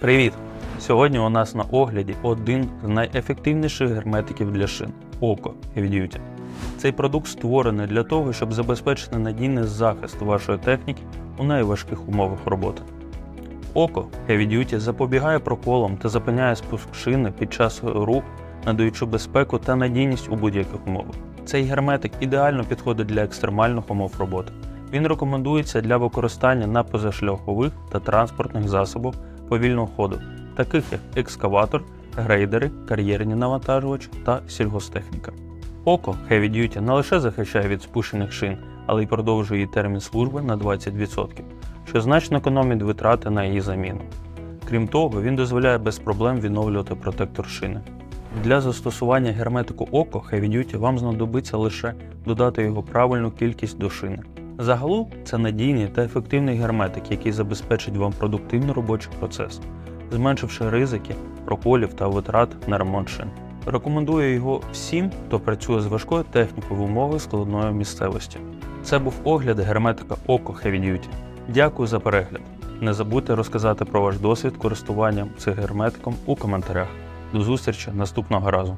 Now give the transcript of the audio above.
Привіт! Сьогодні у нас на огляді один з найефективніших герметиків для шин Око Heavy Duty. Цей продукт створений для того, щоб забезпечити надійний захист вашої техніки у найважких умовах роботи. Око Heavy Duty запобігає проколам та зупиняє спуск шини під час руху, надаючи безпеку та надійність у будь-яких умовах. Цей герметик ідеально підходить для екстремальних умов роботи. Він рекомендується для використання на позашляхових та транспортних засобах повільного ходу, таких як екскаватор, грейдери, кар'єрні навантажувачі та сільгостехніка. Око Heavy Duty не лише захищає від спущених шин, але й продовжує її термін служби на 20%, що значно економить витрати на її заміну. Крім того, він дозволяє без проблем відновлювати протектор шини. Для застосування герметику око Heavy Duty вам знадобиться лише додати його правильну кількість до шини. Загалом це надійний та ефективний герметик, який забезпечить вам продуктивний робочий процес, зменшивши ризики проколів та витрат на ремонт шин. Рекомендую його всім, хто працює з важкою технікою в умовах складної місцевості. Це був огляд герметика Око Heavy Duty. Дякую за перегляд. Не забудьте розказати про ваш досвід користуванням цим герметиком у коментарях. До зустрічі наступного разу.